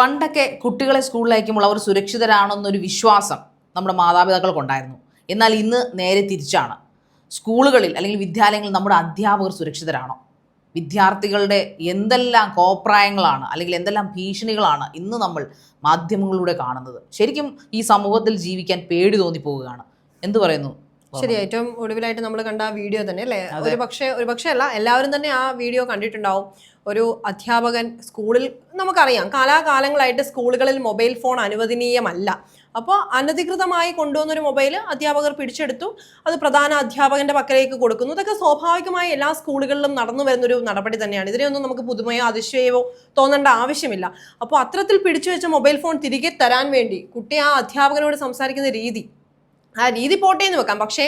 പണ്ടൊക്കെ കുട്ടികളെ സ്കൂളിൽ അയക്കുമ്പോൾ അവർ സുരക്ഷിതരാണെന്നൊരു വിശ്വാസം നമ്മുടെ മാതാപിതാക്കൾക്കുണ്ടായിരുന്നു. എന്നാൽ ഇന്ന് നേരെ തിരിച്ചാണ്. സ്കൂളുകളിൽ അല്ലെങ്കിൽ വിദ്യാലയങ്ങളിൽ നമ്മുടെ അധ്യാപകർ സുരക്ഷിതരാണോ? വിദ്യാർത്ഥികളുടെ എന്തെല്ലാം കോപ്രായങ്ങളാണ് അല്ലെങ്കിൽ എന്തെല്ലാം ഭീഷണികളാണ് ഇന്ന് നമ്മൾ മാധ്യമങ്ങളിലൂടെ കാണുന്നത്? ശരിക്കും ഈ സമൂഹത്തിൽ ജീവിക്കാൻ പേടി തോന്നിപ്പോവുകയാണ്. എന്തു പറയുന്നു ശരി ഏറ്റവും ഒടുവിലായിട്ട് നമ്മൾ കണ്ട ആ വീഡിയോ തന്നെ അല്ലേ? ഒരു പക്ഷേ ഒരു പക്ഷേ അല്ല എല്ലാവരും തന്നെ ആ വീഡിയോ കണ്ടിട്ടുണ്ടാവും. ഒരു അധ്യാപകൻ സ്കൂളിൽ നമുക്കറിയാം കാലാകാലങ്ങളായിട്ട് സ്കൂളുകളിൽ മൊബൈൽ ഫോൺ അനുവദനീയമല്ല. അപ്പോൾ അനധികൃതമായി കൊണ്ടുവന്നൊരു മൊബൈൽ അധ്യാപകർ പിടിച്ചെടുത്തു അത് പ്രധാന അധ്യാപകന്റെ പക്കലേക്ക് കൊടുക്കുന്നു. ഇതൊക്കെ സ്വാഭാവികമായി എല്ലാ സ്കൂളുകളിലും നടന്നു വരുന്നൊരു നടപടി തന്നെയാണ്. ഇതിനെയൊന്നും നമുക്ക് പുതുമയോ അതിശയമോ തോന്നേണ്ട ആവശ്യമില്ല. അപ്പോൾ അത്തരത്തിൽ പിടിച്ചു വെച്ച മൊബൈൽ ഫോൺ തിരികെ തരാൻ വേണ്ടി കുട്ടി ആ അധ്യാപകനോട് സംസാരിക്കുന്ന രീതി ആ രീതി പോട്ടെ എന്ന് വെക്കാം. പക്ഷേ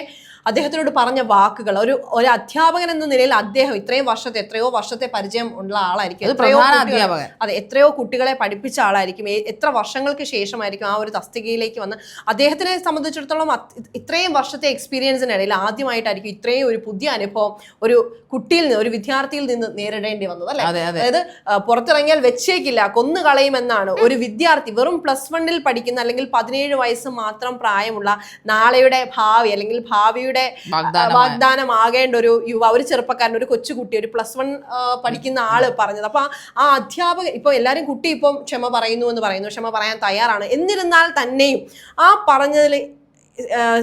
അദ്ദേഹത്തിനോട് പറഞ്ഞ വാക്കുകൾ ഒരു ഒരു അധ്യാപകൻ എന്ന നിലയിൽ അദ്ദേഹം ഇത്രയും വർഷത്തെ എത്രയോ വർഷത്തെ പരിചയം ഉള്ള ആളായിരിക്കും. എത്രയോ അധ്യാപകൻ. അതെ എത്രയോ കുട്ടികളെ പഠിപ്പിച്ച ആളായിരിക്കും. എത്ര വർഷങ്ങൾക്ക് ശേഷമായിരിക്കും ആ ഒരു തസ്തികയിലേക്ക് വന്ന്. അദ്ദേഹത്തിനെ സംബന്ധിച്ചിടത്തോളം ഇത്രയും വർഷത്തെ എക്സ്പീരിയൻസിനിടയിൽ ആദ്യമായിട്ടായിരിക്കും ഇത്രയും ഒരു പുതിയ അനുഭവം ഒരു കുട്ടിയിൽ നിന്ന് ഒരു വിദ്യാർത്ഥിയിൽ നിന്ന് നേരിടേണ്ടി വന്നത് അല്ലെ? അതെ അതെ. അതായത് പുറത്തിറങ്ങിയാൽ വെച്ചേക്കില്ല കൊന്നു കളയുമെന്നാണ് ഒരു വിദ്യാർത്ഥി. വെറും പ്ലസ് വണ്ണിൽ പഠിക്കുന്ന അല്ലെങ്കിൽ പതിനേഴ് വയസ്സ് മാത്രം പ്രായമുള്ള നാളെയുടെ ഭാവി അല്ലെങ്കിൽ ഭാവിയുടെ വാഗ്ദാനം വാഗ്ദാനമാകേണ്ട ഒരു യുവ ഒരു ചെറുപ്പക്കാരൻ ഒരു കൊച്ചുകുട്ടി ഒരു പ്ലസ് വൺ പഠിക്കുന്ന ആൾ പറഞ്ഞത്. അപ്പൊ ആ- അധ്യാപക അധ്യാപകൻ ഇപ്പൊ എല്ലാരും കുട്ടി ഇപ്പം ക്ഷമ പറയുന്നു എന്ന് പറയുന്നു ക്ഷമ പറയാൻ തയ്യാറാണ്. എന്നിരുന്നാൽ തന്നെയും ആ പറഞ്ഞതിൽ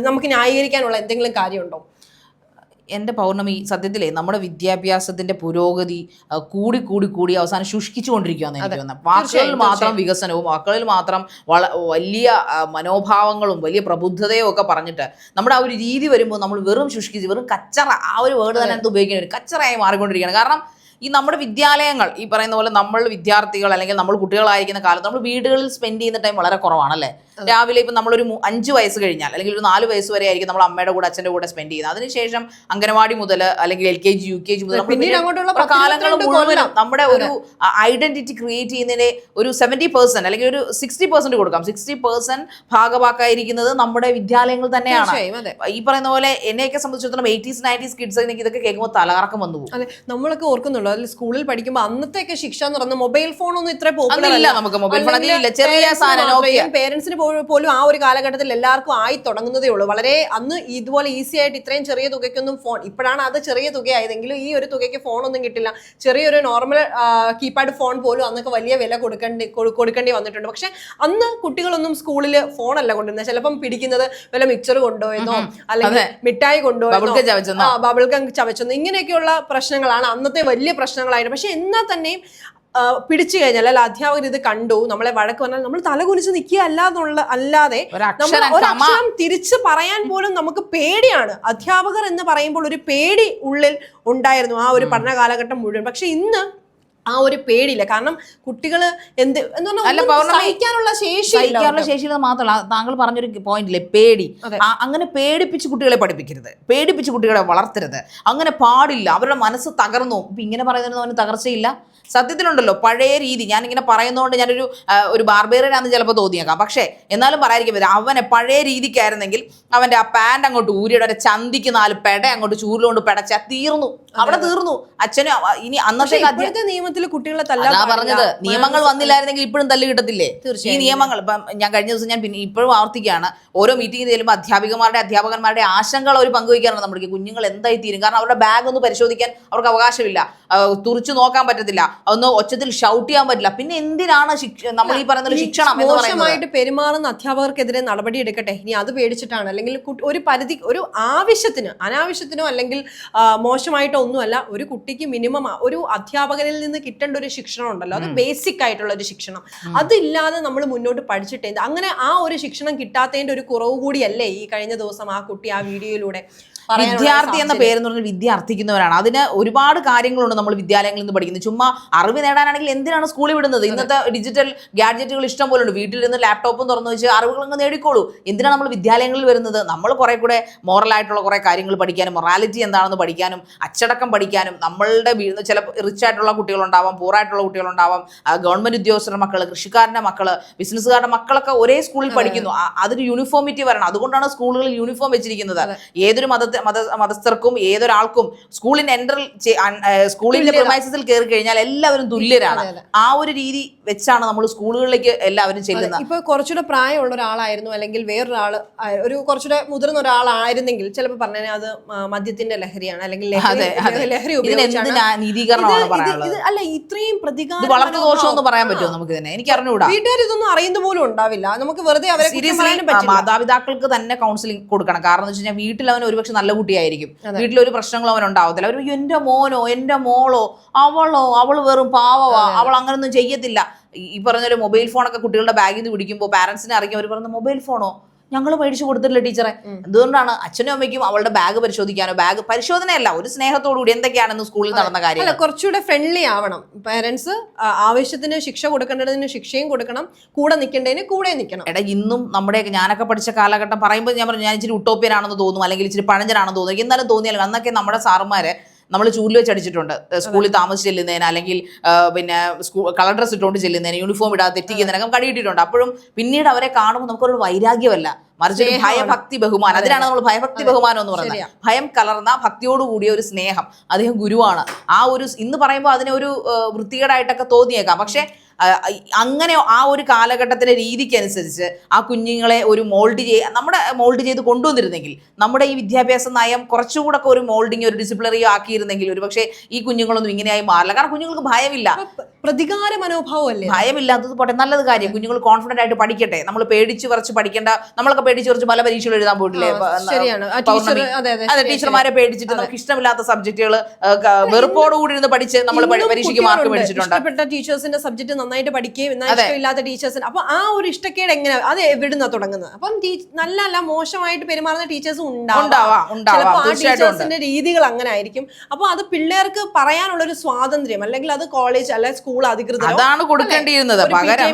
നമുക്ക് ന്യായീകരിക്കാനുള്ള എന്തെങ്കിലും കാര്യമുണ്ടോ? എന്റെ പൗർണമി സത്യത്തിലേ നമ്മുടെ വിദ്യാഭ്യാസത്തിന്റെ പുരോഗതി കൂടി കൂടി കൂടി അവസാനം ശുഷ്കിച്ചുകൊണ്ടിരിക്കുകയാണ് എനിക്ക് തോന്നുന്നത് വാക്കുകളിൽ മാത്രം വികസനവും വാക്കുകളിൽ മാത്രം വള വലിയ മനോഭാവങ്ങളും വലിയ പ്രബുദ്ധതയും ഒക്കെ പറഞ്ഞിട്ട് നമ്മുടെ ആ ഒരു രീതി വരുമ്പോൾ നമ്മൾ വെറും ശുഷ്കിച്ച് വെറും കച്ചറ ആ ഒരു വേർഡ് തന്നെ എന്ത് ഉപയോഗിക്കേണ്ടി വരും കച്ചറയായി മാറിക്കൊണ്ടിരിക്കുകയാണ്. കാരണം ഈ നമ്മുടെ വിദ്യാലയങ്ങൾ ഈ പറയുന്ന പോലെ നമ്മൾ വിദ്യാർത്ഥികൾ അല്ലെങ്കിൽ നമ്മൾ കുട്ടികളായിരിക്കുന്ന കാലത്ത് നമ്മൾ വീടുകളിൽ സ്പെൻഡ് ചെയ്യുന്ന ടൈം വളരെ കുറവാണല്ലേ? രാവിലെ ഇപ്പം നമ്മളൊരു അഞ്ച് വയസ്സ് കഴിഞ്ഞാൽ അല്ലെങ്കിൽ ഒരു നാല് വയസ്സ് വരെ ആയിരിക്കും നമ്മൾ അമ്മയുടെ കൂടെ അച്ഛന്റെ കൂടെ സ്പെൻഡ് ചെയ്യുന്നത്. അതിനുശേഷം അംഗനവാടി മുതൽ അല്ലെങ്കിൽ L K G U K G മുതൽ കാലങ്ങൾ മുഴുവനും നമ്മുടെ ഒരു ഐഡന്റിറ്റി ക്രിയേറ്റ് ചെയ്യുന്നതിന് ഒരു സെവന്റി പെർസെന്റ് അല്ലെങ്കിൽ ഒരു സിക്സ്റ്റി പെർസെന്റ് കൊടുക്കാം. സിക്സ്റ്റി പെർസെന്റ് ഭാഗമാക്കായിരിക്കുന്നത് നമ്മുടെ വിദ്യാലയങ്ങൾ തന്നെയാണ്. ഈ പറയുന്ന പോലെ എന്നെയൊക്കെ സംബന്ധിച്ചിടത്തോളം എയ്റ്റീസ് നയന്റീസ് കിഡ്സ് എനിക്ക് ഇതൊക്കെ കേൾക്കുമ്പോൾ തലകറക്കം വന്നു പോകും. നമ്മളൊക്കെ ഓർക്കുന്നുള്ളൂ അതിൽ സ്കൂളിൽ പഠിക്കുമ്പോൾ അന്നത്തെയൊക്കെ ശിക്ഷ എന്ന് പറഞ്ഞാൽ മൊബൈൽ ഫോൺ ഒന്നും ഇത്ര അന്നില്ല നമുക്ക് മൊബൈൽ ഫോൺ അതിലില്ല. ചെറിയ സാധനം പേരൻസിന് പോലും ആ ഒരു കാലഘട്ടത്തിൽ എല്ലാവർക്കും ആയി തുടങ്ങുന്നതേ ഉള്ളൂ. വളരെ അന്ന് ഇതുപോലെ ഈസി ആയിട്ട് ഇത്രയും ചെറിയ തുകയ്ക്കൊന്നും ഫോൺ ഇപ്പോഴാണ് അത് ചെറിയ തുകയായതെങ്കിലും ഈ ഒരു തുകയ്ക്ക് ഫോണൊന്നും കിട്ടില്ല. ചെറിയൊരു നോർമൽ കീപാഡ് ഫോൺ പോലും അന്നൊക്കെ വലിയ വില കൊടുക്കേണ്ടി കൊടു- കൊടുക്കേണ്ടി വന്നിട്ടുണ്ട്. പക്ഷെ അന്ന് കുട്ടികളൊന്നും സ്കൂളിൽ ഫോണല്ല കൊണ്ടുവരുന്നത്. ചിലപ്പം പിടിക്കുന്നത് വല്ല മിക്സർ കൊണ്ടുപോയെന്നോ അല്ലെങ്കിൽ. മിഠായി കൊണ്ടുപോയെന്നോ ചവച്ചെന്നോ? ആ, ബബിൾ ഗം ചവച്ചോ ഇങ്ങനെയൊക്കെയുള്ള പ്രശ്നങ്ങളാണ് അന്നത്തെ വലിയ പ്രശ്നങ്ങളായിട്ട് പക്ഷെ എന്നാൽ തന്നെയും പിടിച്ചു കഴിഞ്ഞാൽ അല്ല അധ്യാപകർ ഇത് കണ്ടു നമ്മളെ വഴക്ക് വന്നാൽ നമ്മൾ തലകുനിച്ച് നിൽക്കുക അല്ലാതെ അല്ലാതെ നമ്മൾ ഒരക്ഷരം തിരിച്ച് പറയാൻ പോലും നമുക്ക് പേടിയാണ്. അധ്യാപകർ എന്ന് പറയുമ്പോൾ ഒരു പേടി ഉള്ളിൽ ഉണ്ടായിരുന്നു ആ ഒരു പഠന കാലഘട്ടം മുഴുവൻ. പക്ഷെ ഇന്ന് ആ ഒരു പേടിയില്ല. കാരണം കുട്ടികൾ എന്ത് എന്ന് പറഞ്ഞാൽ സഹിക്കാനുള്ള ശേഷി സഹിക്കാനുള്ള ശേഷി മാത്രമല്ല താങ്കൾ പറഞ്ഞൊരു പോയിന്റ് ഇല്ലേ പേടി. അങ്ങനെ പേടിപ്പിച്ച് കുട്ടികളെ പഠിപ്പിക്കരുത്. പേടിപ്പിച്ച് കുട്ടികളെ വളർത്തരുത്. അങ്ങനെ പാടില്ല. അവരുടെ മനസ്സ് തകർന്നു. ഇപ്പൊ ഇങ്ങനെ പറയുന്നതിന് അവന് തകർച്ചയില്ല. സത്യത്തിലുണ്ടല്ലോ പഴയ രീതി. ഞാൻ ഇങ്ങനെ പറയുന്നതുകൊണ്ട് ഞാനൊരു ഒരു ബാർബേറിയനാന്ന് ചിലപ്പോൾ തോന്നിയേക്കാം. പക്ഷേ എന്നാലും പറയാതിരിക്കും അവനെ പഴയ രീതിക്കായിരുന്നെങ്കിൽ അവന്റെ ആ പാന്റ് അങ്ങോട്ട് ഊരിയുടെ ഒരു ചന്തിക്ക് നാല് പെട അങ്ങോട്ട് ചൂരിലുകൊണ്ട് പെടച്ച തീർന്നു. അവിടെ തീർന്നു. അച്ഛനും ഇനി അന്നത്തെ ഇപ്പോഴത്തെ നിയമത്തിൽ കുട്ടികളെ തല്ലാ പറഞ്ഞത്. നിയമങ്ങൾ വന്നില്ലായിരുന്നെങ്കിൽ ഇപ്പോഴും തല്ല് കിട്ടത്തില്ലേ? ഈ നിയമങ്ങൾ ഇപ്പം ഞാൻ കഴിഞ്ഞ ദിവസം ഞാൻ പിന്നെ ഇപ്പോഴും ആവർത്തിക്കുകയാണ്. ഓരോ മീറ്റിംഗ് ചെല്ലുമ്പോൾ അധ്യാപികമാരുടെ അധ്യാപകന്മാരുടെ ആശങ്കകൾ അവർ പങ്കുവയ്ക്കാറുണ്ട് നമ്മുടെ കുഞ്ഞുങ്ങൾ എന്തായി തീരും കാരണം അവരുടെ ബാഗ് ഒന്ന് പരിശോധിക്കാൻ അവർക്ക് അവകാശമില്ല. തുറച്ചു നോക്കാൻ പറ്റത്തില്ല. ഒന്ന് ഒച്ചത്തിൽ ഷൗട്ട് ചെയ്യാൻ പറ്റില്ല. പിന്നെ എന്തിനാണ് നമ്മൾ ഈ പറയുന്ന ഒരു ശിക്ഷണം എന്ന് പറയുന്നത്? മോശമായിട്ട് പെരുമാറുന്ന അധ്യാപകർക്കെതിരെ നടപടി എടുക്കട്ടെ. ഇനി അത് പേടിച്ചിട്ടാണ്. അല്ലെങ്കിൽ ഒരു പരിധി ഒരു ആവശ്യത്തിന് അനാവശ്യത്തിനോ അല്ലെങ്കിൽ മോശമായിട്ടോ ഒന്നുമല്ല ഒരു കുട്ടിക്ക് മിനിമം ഒരു അധ്യാപകനിൽ നിന്ന് കിട്ടേണ്ട ഒരു ശിക്ഷണം ഉണ്ടല്ലോ അത് ബേസിക് ആയിട്ടുള്ള ഒരു ശിക്ഷണം. അതില്ലാതെ നമ്മൾ മുന്നോട്ട് പഠിച്ചിട്ടേ? അങ്ങനെ ആ ഒരു ശിക്ഷണം കിട്ടാത്തതിന്റെ ഒരു കുറവ് കൂടിയല്ലേ ഈ കഴിഞ്ഞ ദിവസം ആ കുട്ടി ആ വീഡിയോയിലൂടെ? വിദ്യാർത്ഥി എന്ന പേരെന്ന് പേര് എന്ന് പറഞ്ഞാൽ വിദ്യ അർത്ഥിക്കുന്നവരാണ്. അതിന് ഒരുപാട് കാര്യങ്ങളുണ്ട് നമ്മൾ വിദ്യാലയങ്ങളിൽ നിന്ന് പഠിക്കുന്നത്. ചുമ്മാ അറിവ് നേടാനാണെങ്കിൽ എന്തിനാണ് സ്കൂളിൽ വിടുന്നത്? ഇന്നത്തെ ഡിജിറ്റൽ ഗാഡ്ജറ്റുകൾ ഇഷ്ടം പോലെ ഉണ്ട്. വീട്ടിൽ നിന്ന് ലാപ്ടോപ്പും തുറന്നു വെച്ച് അറിവുകൾ അങ്ങ് നേടിക്കോളൂ. എന്തിനാണ് നമ്മൾ വിദ്യാലയങ്ങളിൽ വരുന്നത്? നമ്മൾ കുറെ കൂടെ മോറൽ ആയിട്ടുള്ള കുറെ കാര്യങ്ങൾ പഠിക്കാനും മൊറാലിറ്റി എന്താണെന്ന് പഠിക്കാനും അച്ചടക്കം പഠിക്കാനും നമ്മളുടെ വീട് ചില റിച്ച് ആയിട്ടുള്ള കുട്ടികളുണ്ടാവാം പൂറായിട്ടുള്ള കുട്ടികളുണ്ടാവാം ഗവൺമെന്റ് ഉദ്യോഗസ്ഥരുടെ മക്കൾ കൃഷിക്കാരന്റെ മക്കൾ ബിസിനസ്സുകാരുടെ മക്കളൊക്കെ ഒരേ സ്കൂളിൽ പഠിക്കുന്നു. അതിന് അതൊരു യൂണിഫോമിറ്റി വരണം. അതുകൊണ്ടാണ് സ്കൂളുകളിൽ യൂണിഫോം വെച്ചിരിക്കുന്നത്. ഏതൊരു മതത്തിൽ മത മതസ്ഥർക്കും ഏതൊരാൾക്കും സ്കൂളിന്റെ എൻട്രൽ സ്കൂളിന്റെ പ്രൊമൈസസിൽ കയറി കഴിഞ്ഞാൽ എല്ലാവരും തുല്യരാണ്. ആ ഒരു രീതി വെച്ചാണ് നമ്മൾ സ്കൂളുകളിലേക്ക് എല്ലാവരും ചെല്ലുന്നത്. ഇപ്പൊ കുറച്ചുകൂടെ പ്രായമുള്ള ഒരാളായിരുന്നു അല്ലെങ്കിൽ വേറൊരാൾ ഒരു കുറച്ചുകൂടെ മുതിർന്ന ഒരാളായിരുന്നെങ്കിൽ ചിലപ്പോൾ പറഞ്ഞാൽ അത് മദ്യത്തിന്റെ ലഹരിയാണ് അല്ലെങ്കിൽ ലഹരി- അല്ല ഇത്രയും പ്രതികാരം പറയാൻ പറ്റുമോ നമുക്ക് തന്നെ എനിക്ക് അറിഞ്ഞുകൂടാ. വീട്ടുകാർ ഇതൊന്നും അറിയുന്ന പോലും ഉണ്ടാവില്ല. നമുക്ക് വെറുതെ അവരെ മാതാപിതാക്കൾക്ക് തന്നെ കൗൺസിലിംഗ് കൊടുക്കണം. കാരണം എന്ന് വെച്ച് കഴിഞ്ഞാൽ വീട്ടിൽ അവൻ ഒരുപക്ഷെ നല്ല കുട്ടിയായിരിക്കും. വീട്ടിലൊരു പ്രശ്നങ്ങളും അവൻ ഉണ്ടാവത്തില്ല അവർ എന്റെ മോനോ എന്റെ മോളോ അവളോ അവൾ വെറും പാവവാ. അവൾ അങ്ങനൊന്നും ചെയ്യത്തില്ല. ഈ- പറഞ്ഞൊരു പറഞ്ഞ മൊബൈൽ ഫോണൊക്കെ കുട്ടികളുടെ ബാഗിൽ നിന്ന് പിടിക്കുമ്പോൾ പാരന്റ്സിനെ അറിയിക്കും അവർ പറയുന്ന മൊബൈൽ ഫോണോ? ഞങ്ങൾ മേടിച്ചു കൊടുത്തിട്ടില്ല ടീച്ചറെ. എന്തുകൊണ്ടാണ് അച്ഛനും അമ്മയ്ക്കും അവളുടെ ബാഗ് പരിശോധിക്കാനോ? ബാഗ് പരിശോധനയല്ല ഒരു സ്നേഹത്തോടു കൂടി എന്തൊക്കെയാണെന്ന് സ്കൂളിൽ നടന്ന കാര്യം? അല്ല കുറച്ചുകൂടെ ഫ്രണ്ട്ലി ആവണം. പേരൻസ് ആവശ്യത്തിന് ശിക്ഷ കൊടുക്കേണ്ടതിന് ശിക്ഷയും കൊടുക്കണം. കൂടെ നിൽക്കേണ്ടതിന് കൂടെ നിൽക്കണം. എടാ ഇന്നും നമ്മുടെയൊക്കെ ഞാനൊക്കെ പഠിച്ച കാലഘട്ടം പറയുമ്പോൾ ഞാൻ പറഞ്ഞു ഞാൻ ഇച്ചിരി ഉട്ടോപ്യനാണെന്ന് തോന്നും അല്ലെങ്കിൽ ഇച്ചിരി പഴഞ്ചനാണെന്ന് തോന്നും. എന്നാലും തോന്നിയാലും അന്നൊക്കെ നമ്മുടെ സാറുമാര് നമ്മൾ ചൂൽ വെച്ച് അടിച്ചിട്ടുണ്ട്. സ്കൂളിൽ താമസിച്ച് ചെല്ലുന്നതിന് അല്ലെങ്കിൽ പിന്നെ സ്കൂൾ കളർ ഡ്രസ് ഇട്ടുകൊണ്ട് ചെല്ലുന്നതിന് യൂണിഫോം ഇടാതെ തെറ്റിക്കുന്നതിനൊക്കെ കടിയിട്ടിട്ടുണ്ട് അപ്പോഴും പിന്നീട് അവരെ കാണുമ്പോൾ നമുക്കൊരു വൈരാഗ്യമല്ല. മറിച്ച്. ഭയഭക്തി ബഹുമാനം. അതിനാണ് നമ്മൾ ഭയഭക്തി ബഹുമാനം എന്ന് പറയുന്നത്. ഭയം കലർന്ന ഭക്തിയോട് കൂടിയ ഒരു സ്നേഹം. അദ്ദേഹം ഗുരുവാണ്. ആ ഒരു ഇന്ന് പറയുമ്പോൾ അതിനെ ഒരു വൃത്തികേടായിട്ടൊക്കെ തോന്നിയേക്കാം. പക്ഷെ അങ്ങനെ ആ ഒരു കാലഘട്ടത്തിലെ രീതിക്കനുസരിച്ച് ആ കുഞ്ഞുങ്ങളെ ഒരു മോൾഡ് ചെയ്ത് നമ്മുടെ മോൾഡ് ചെയ്ത് കൊണ്ടുവന്നിരുന്നെങ്കിൽ നമ്മുടെ ഈ വിദ്യാഭ്യാസ നയം കുറച്ചുകൂടെ ഒക്കെ ഒരു മോൾഡിങ് ഒരു ഡിസിപ്ലിനറിയോ ആക്കിയിരുന്നെങ്കിൽ ഒരു പക്ഷേ ഈ കുഞ്ഞുങ്ങളൊന്നും ഇങ്ങനെയായി മാറില്ല. കാരണം കുഞ്ഞുങ്ങൾക്ക് ഭയമില്ല. പ്രതികാര മനോഭാവം അല്ലേ ഭയമില്ലാത്തത് പോട്ടെ നല്ലത് കാര്യം. കുഞ്ഞുങ്ങൾ കോൺഫിഡന്റ് ആയിട്ട് പഠിക്കട്ടെ. നമ്മൾ പേടിച്ച് കുറച്ച് പഠിക്കേണ്ട നമ്മളൊക്കെ പേടിച്ച് കുറച്ച് പല പരീക്ഷകൾ എഴുതാൻ പോയിട്ടില്ലേ? അതെ ടീച്ചർമാരെ പേടിച്ചിട്ട് നമുക്ക് ഇഷ്ടമില്ലാത്ത സബ്ജക്റ്റുകൾ വെറുപ്പോടുകൂടി ഇരുന്ന് പഠിച്ച് നമ്മൾ പരീക്ഷയ്ക്ക് മാർക്ക്. മേടിച്ചിട്ടുണ്ട്. ടീച്ചേഴ്സിന്റെ സബ്ജക്ട് നന്നായിട്ട് പഠിക്കുകയും എന്നാൽ ഇഷ്ടമില്ലാത്ത ടീച്ചേഴ്സിന് അപ്പൊ ആ ഒരു ഇഷ്ടക്കേട് എങ്ങനെ അത് എവിടുന്ന തുടങ്ങുന്നത്? അപ്പം ടീ- നല്ല അല്ല മോശമായിട്ട് പെരുമാറുന്ന ടീച്ചേഴ്സും ഉണ്ടാവും. ചിലപ്പോൾ ആ ടീച്ചേഴ്സിന്റെ രീതികൾ അങ്ങനെ ആയിരിക്കും അപ്പൊ അത് പിള്ളേർക്ക് പറയാനുള്ള ഒരു സ്വാതന്ത്ര്യം അല്ലെങ്കിൽ അത് കോളേജ് അല്ലെ സ്കൂൾ അധികൃതരോ അതാണ് കൊടുക്കേണ്ടിയിരുന്നത്.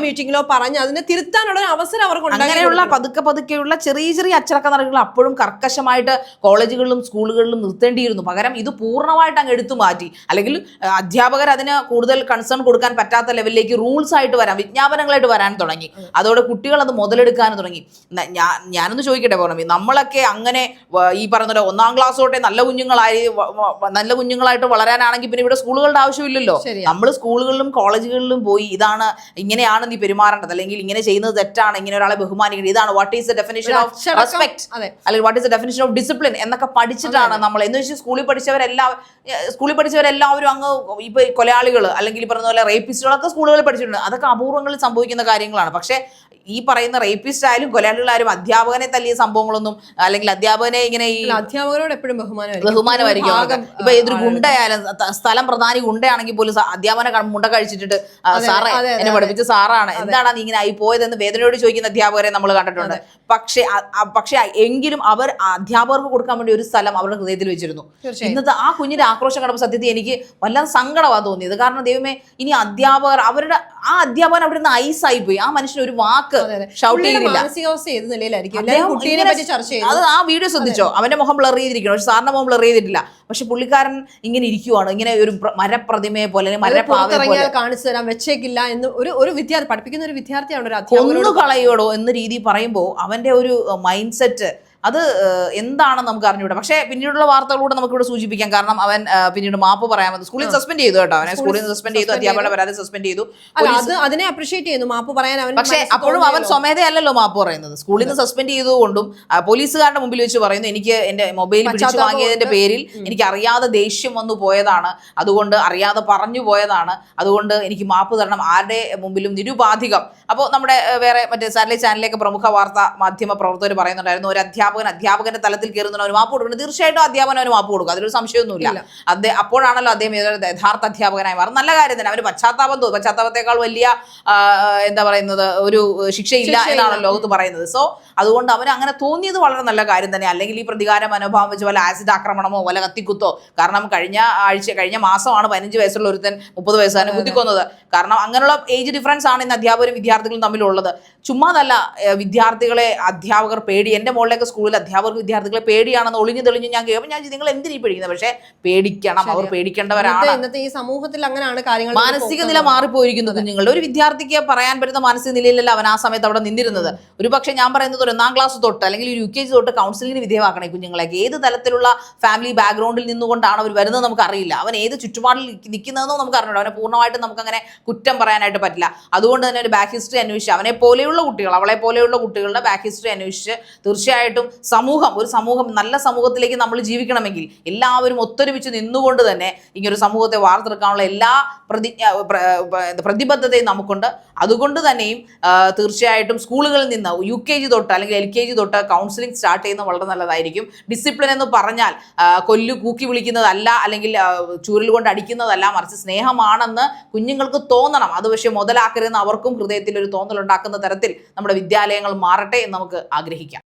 മീറ്റിംഗിലോ പറഞ്ഞ് അതിനെ തിരുത്താനുള്ള ഒരു അവസരം അവർക്ക് അങ്ങനെയുള്ള. പതുക്കെ പതുക്കെയുള്ള ചെറിയ ചെറിയ അച്ചടക്ക നടകൾ അപ്പോഴും കർക്കശമായിട്ട് കോളേജുകളിലും സ്കൂളുകളിലും നിർത്തേണ്ടിയിരുന്നു. പകരം ഇത് പൂർണമായിട്ട് അങ്ങ് എടുത്തു മാറ്റി. അല്ലെങ്കിൽ അധ്യാപകർ അതിന് കൂടുതൽ കൺസേൺ കൊടുക്കാൻ പറ്റാത്ത ലെവലിലേക്ക് റൂൾസ് ആയിട്ട് വരാൻ വിജ്ഞാപനങ്ങളായിട്ട് വരാൻ തുടങ്ങി. അതോടെ കുട്ടികൾ അത് മുതലെടുക്കാനും തുടങ്ങി ഞാൻ ഞാനൊന്ന് ചോദിക്കട്ടെ പൗർണമി നമ്മളൊക്കെ അങ്ങനെ ഈ പറഞ്ഞ പോലെ ഒന്നാം ക്ലാസ് തൊട്ടേ നല്ല കുഞ്ഞുങ്ങളായി നല്ല കുഞ്ഞുങ്ങളായിട്ട് വളരാനാണെങ്കിൽ പിന്നെ ഇവിടെ സ്കൂളുകളുടെ ആവശ്യമില്ലല്ലോ. നമ്മൾ സ്കൂളുകളിലും കോളേജുകളിലും പോയി ഇതാണ് ഇങ്ങനെയാണ് നീ പെരുമാറേണ്ടത്. അല്ലെങ്കിൽ ഇങ്ങനെ ചെയ്യുന്നത് തെറ്റാണ് ഇങ്ങനെ ഒരാളെ ബഹുമാനിക്കേണ്ടത് ഇതാണ് what is the definition of respect അല്ലെങ്കിൽ what is the definition of discipline എന്നൊക്കെ പഠിച്ചിട്ടാണ് നമ്മൾ. എന്ന് വെച്ചാൽ സ്കൂളിൽ പഠിച്ചവരെല്ലാം സ്കൂളിൽ പഠിച്ചവരെല്ലാവരും അങ്ങ് ഇപ്പൊ കൊലയാളികൾ അല്ലെങ്കിൽ പറഞ്ഞ പോലെ റേപ്പിസ്റ്റുകളൊക്കെ സ്കൂളുകളിൽ പഠിച്ചിട്ടുണ്ട്. അതൊക്കെ അപൂർവങ്ങളിൽ സംഭവിക്കുന്ന കാര്യങ്ങളാണ്. പക്ഷേ ഈ പറയുന്ന റേപ്പിസ്റ്റ് ആയാലും കൊലയാളികളായാലും അധ്യാപകനെ തല്ലിയ സംഭവങ്ങളൊന്നും അല്ലെങ്കിൽ അധ്യാപകനെ ഇങ്ങനെ ഈ അധ്യാപകരോട് എപ്പോഴും ബഹുമാനമായിരിക്കും. ഇപ്പൊ ഏതൊരു ഗുണ്ടയായാലും സ്ഥലം പ്രധാനി ഗുണ്ടയാണെങ്കിൽ പോലും അധ്യാപകനെ അധ്യാപന മുണ്ട കഴിച്ചിട്ട് സാറേ എന്നെ പഠിപ്പിച്ച സാറാണ്. എന്താണ് നീ ഇങ്ങനെ ആയി പോയതെന്ന് വേദനയോട് ചോദിക്കുന്ന അധ്യാപകരെ നമ്മൾ കണ്ടിട്ടുണ്ട്. പക്ഷേ പക്ഷേ എങ്കിലും അവർ അധ്യാപകർക്ക് കൊടുക്കാൻ വേണ്ടി ഒരു സ്ഥലം അവരുടെ ഹൃദയത്തിൽ വെച്ചിരുന്നു. ഇന്നത്തെ ആ കുഞ്ഞിന്റെ ആക്രോശം കണ്ടപ്പോൾ സത്യത്തിൽ എനിക്ക് വല്ലാതെ സങ്കടമാണ് തോന്നിയത്. കാരണം ദൈവമേ ഇനി അധ്യാപകർ അവരുടെ ആ അധ്യാപകൻ അവിടെ നിന്ന് ഐസായി പോയി. ആ മനുഷ്യൻ ഒരു വാക്ക്. ഷൗട്ട് ചെയ്തില്ല. മാനസികാവസ്ഥ ഏത് നിലയിലായിരിക്കും? അത് ആ വീഡിയോ ശ്രദ്ധിച്ചോ? അവന്റെ മുഖം ബ്ലർ ചെയ്തിരിക്കണം. പക്ഷെ സാറിന്റെ മുഖം ബ്ലർ ചെയ്തിട്ടില്ല. പക്ഷെ പുള്ളിക്കാരൻ ഇങ്ങനെ ഇരിക്കുവാണ്. ഇങ്ങനെ ഒരു പ്ര- മരപ്രതിമയെ പോലെ കാണിച്ചു തരാൻ വെച്ചേക്കില്ല എന്ന് ഒരു ഒരു വിദ്യാർത്ഥി പഠിപ്പിക്കുന്ന ഒരു വിദ്യാർത്ഥിയാണ് ഒരു അധ്യാപകനോട് കൊന്നു കളയോടോ എന്ന രീതി പറയുമ്പോൾ അവന്റെ ഒരു മൈൻഡ് സെറ്റ് അത് എന്താണ് എന്താണെന്ന് നമുക്ക് അറിഞ്ഞുകൂടാ. പക്ഷേ പിന്നീടുള്ള വാർത്തകളൂടെ നമുക്കിവിടെ സൂചിപ്പിക്കാം. കാരണം അവൻ പിന്നീട് മാപ്പ് പറയാമെന്ന് സ്കൂളിൽ സസ്പെൻഡ് ചെയ്തു കേട്ടോ അവനെ. സ്കൂളിൽ നിന്ന് സസ്പെൻഡ് ചെയ്തു. അധ്യാപകരുടെ പരാതി സസ്പെൻഡ് ചെയ്തു. അത് അതിനെ അപ്രീഷിയേറ്റ് ചെയ്യുന്നു. മാപ്പ് പറയാൻ അവൻ പക്ഷേ അപ്പോഴും അവൻ. സ്വമേധയല്ലല്ലോ മാപ്പ് പറയുന്നത്. സ്കൂളിൽ നിന്ന് സസ്പെൻഡ് ചെയ്തുകൊണ്ടും പോലീസുകാരുടെ മുമ്പിൽ വെച്ച് പറയുന്നു എനിക്ക് എന്റെ മൊബൈൽ പിടിച്ചു വാങ്ങിയതിന്റെ പേരിൽ എനിക്ക് അറിയാതെ ദേഷ്യം വന്നു പോയതാണ്. അതുകൊണ്ട് അറിയാതെ പറഞ്ഞു പോയതാണ്. അതുകൊണ്ട് എനിക്ക് മാപ്പ് തരണം. ആരുടെ മുമ്പിലും നിരുപാധികം. അപ്പോൾ നമ്മുടെ വേറെ മറ്റേ സാറ്റലൈറ്റ് ചാനലിലേക്ക് പ്രമുഖ വാർത്താ മാധ്യമ പ്രവർത്തകർ പറയുന്നുണ്ടായിരുന്നു. ഒരു അധ്യാപകൻ അധ്യാപകന്റെ തലത്തിൽ കയറുന്ന ഒരു മാപ്പ് കൊടുക്കണം. തീർച്ചയായിട്ടും അധ്യാപനം അവന് മാപ്പ് കൊടുക്കും. അതിലൊരു സംശയമൊന്നുമില്ല. അദ്ദേഹം അപ്പോഴാണല്ലോ അദ്ദേഹം യഥാർത്ഥ അധ്യാപകനായി മാറും നല്ല കാര്യം തന്നെ. അവന് പശ്ചാത്താപം തോന്നും. പശ്ചാത്താപത്തെക്കാൾ വലിയ എന്താ പറയുന്നത് ഒരു ശിക്ഷയില്ല. എന്നാണ് ലോകത്ത് പറയുന്നത്. സോ അതുകൊണ്ട് അവന് അങ്ങനെ തോന്നിയത് വളരെ നല്ല കാര്യം തന്നെ. അല്ലെങ്കിൽ ഈ പ്രതികാര മനോഭാവം വെച്ച് വല്ല ആസിഡ് ആക്രമണമോ വല്ല കത്തിക്കുത്തോ. കാരണം കഴിഞ്ഞ ആഴ്ച കഴിഞ്ഞ മാസമാണ് പതിനഞ്ച് വയസ്സുള്ള ഒരുത്തൻ മുപ്പത് വയസ്സുകാരനെ കുത്തിക്കൊന്നത്. കാരണം അങ്ങനെയുള്ള ഏജ് ഡിഫറൻസ് ആണ് ഇന്ന് അധ്യാപകരും വിദ്യാർത്ഥികളും തമ്മിലുള്ളത്. ചുമ്മാതല്ല വിദ്യാർത്ഥികളെ അധ്യാപകർ പേടി. എന്റെ മോളിലേക്ക് സ്കൂളിൽ സ്കൂളിൽ അധ്യാപകർക്ക് വിദ്യാർത്ഥികളെ പേടിയാണെന്ന് ഒളിഞ്ഞു തെളിഞ്ഞു ഞാൻ കേൾക്കും. ഞാൻ നിങ്ങൾ എന്തിനീ പേടിക്കുന്നത്? പക്ഷേ പേടിക്കണം അവർ പേടിക്കേണ്ടവരാണ്. ഇന്നത്തെ- ഈ സമൂഹത്തിൽ അങ്ങനെയാണ് കാര്യങ്ങൾ മാനസിക നില മാറിപ്പോയിരിക്കുന്നു കുഞ്ഞുങ്ങളുടെ ഒരു വിദ്യാർത്ഥിക്ക് പറയാൻ പറ്റുന്ന മാനസിക നിലയിലല്ല അവൻ ആ സമയത്ത് അവിടെ നിന്നിരുന്നത്. ഒരു പക്ഷേ ഞാൻ പറയുന്നത് ഒരു ഒന്നാം ക്ലാസ് തൊട്ട് അല്ലെങ്കിൽ ഒരു യു കെ ജി തൊട്ട് കൗൺസിലിംഗിന് വിധേയമാക്കണേ കുഞ്ഞുങ്ങളെ ഏത് തലത്തിലുള്ള ഫാമിലി ബാക്ക്ഗ്രൗണ്ടിൽ നിന്നുകൊണ്ടാണ് അവർ വരുന്നത് നമുക്ക് അറിയില്ല അവൻ ഏത് ചുറ്റുപാടിൽ നിൽക്കുന്നതെന്നോ നമുക്ക് അറിഞ്ഞില്ല അവനെ പൂർണമായിട്ടും നമുക്ക് അങ്ങനെ കുറ്റം പറയാനായിട്ട് പറ്റില്ല. അതുകൊണ്ട് തന്നെ ഒരു ബാക്ക് ഹിസ്റ്ററി അന്വേഷിച്ച് അവനെ പോലെയുള്ള കുട്ടികൾ അവളെ പോലെയുള്ള കുട്ടികളുടെ ബാക്ക് ഹിസ്റ്ററി അന്വേഷിച്ച് തീർച്ചയായിട്ടും സമൂഹം ഒരു സമൂഹം നല്ല സമൂഹത്തിലേക്ക് നമ്മൾ ജീവിക്കണമെങ്കിൽ എല്ലാവരും ഒത്തൊരുമിച്ച് നിന്നുകൊണ്ട് തന്നെ ഇങ്ങനൊരു സമൂഹത്തെ വാർത്തെടുക്കാനുള്ള എല്ലാ പ്രതിജ്ഞ പ്ര- പ്ര- പ്രതിബദ്ധതയും നമുക്കുണ്ട്. അതുകൊണ്ട് തന്നെയും തീർച്ചയായിട്ടും സ്കൂളുകളിൽ നിന്ന് യു കെ ജി തൊട്ട് അല്ലെങ്കിൽ എൽ കെ ജി തൊട്ട് കൗൺസിലിംഗ് സ്റ്റാർട്ട് ചെയ്യുന്നത് വളരെ നല്ലതായിരിക്കും. ഡിസിപ്ലിൻ എന്ന് പറഞ്ഞാൽ കൊല്ലു കൂക്കി വിളിക്കുന്നതല്ല അല്ലെങ്കിൽ ചൂരൽ കൊണ്ട് അടിക്കുന്നതല്ല മറിച്ച് സ്നേഹമാണെന്ന് കുഞ്ഞുങ്ങൾക്ക് തോന്നണം. അത് പക്ഷേ മുതലാക്കരുതെന്ന് അവർക്കും ഹൃദയത്തിൽ ഒരു തോന്നലുണ്ടാക്കുന്ന തരത്തിൽ നമ്മുടെ വിദ്യാലയങ്ങൾ മാറട്ടെ എന്ന് നമുക്ക് ആഗ്രഹിക്കാം.